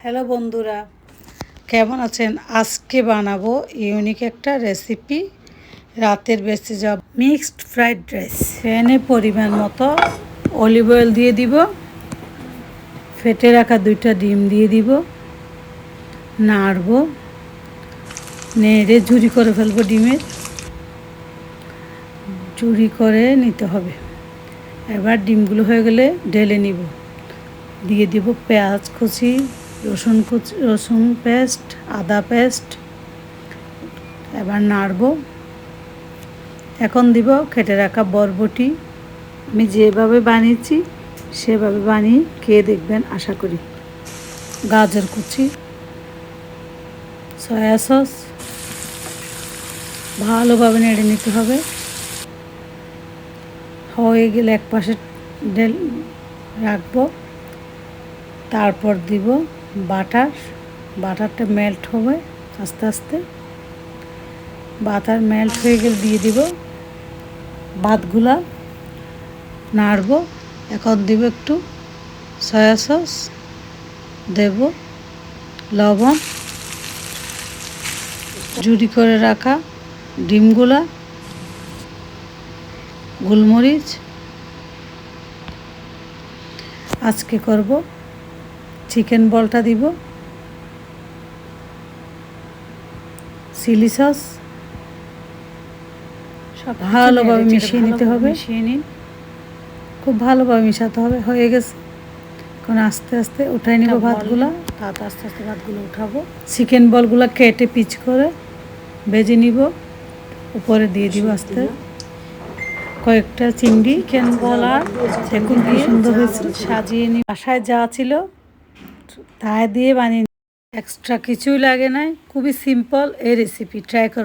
Hello বন্ধুরা, কেমন আছেন? আজকে বানাবো ইউনিক একটা রেসিপি রাতের বেঁচে যাব মিক্সড ফ্রাইড রাইস প্যানে পরিমাণ মতো অলিভ অয়েল দিয়ে দিব, ফেটে রাখা দুইটা ডিম দিয়ে দিব, নাড়বো, নেড়ে ঝুরি করে ফেলব ডিমের। ঝুরি করে নিতে হবে। এবার ডিমগুলো হয়ে গেলে ঢেলে নিব। দিয়ে দিব পেঁয়াজ কুচি রসুন কুচি, রসুন পেস্ট, আদা পেস্ট, এবার নাড়ব। এখন দিব কেটে রাখা বরবটি। আমি যেভাবে বানিয়েছি, সেভাবে বানিয়ে খেয়ে দেখবেন, আশা করি। গাজর কুচি, সয়া সস, ভালোভাবে নেড়ে নিতে হবে। হয়ে গেলে এক পাশে রাখব। তারপর দিব বাটার, বাটারটা মেল্ট হবে আস্তে আস্তে। বাটার মেল্ট হয়ে গেলে দিয়ে দিব ভাতগুলা, নাড়ব, এখন দিব একটু সয়া সস দেব লবণ জুড়ি করে রাখা ডিমগুলা, গোলমরিচ। আজকে করব চিকেন বলটা দিব চিলি সস ভালোভাবে মিশিয়ে নিতে হবে। মিশিয়ে নিন। খুব ভালোভাবে মিশাতে হবে হয়ে গেছে। এখন আস্তে আস্তে উঠাই নিব ভাতগুলো। তারপর আস্তে আস্তে ভাতগুলো উঠাবো। চিকেন বলগুলো কেটে পিচ করে ভেজে নিব। উপরে দিয়ে দিব আস্তে। কয়েকটা চিংড়ি। চিকেন বল আর কি সুন্দর হয়েছে। সাজিয়ে নি বাসায় যা ছিল তাই দিয়ে বানিয়ে এক্সট্রা কিছুই লাগে নাই। খুবই সিম্পল এই রেসিপি ট্রাই কর।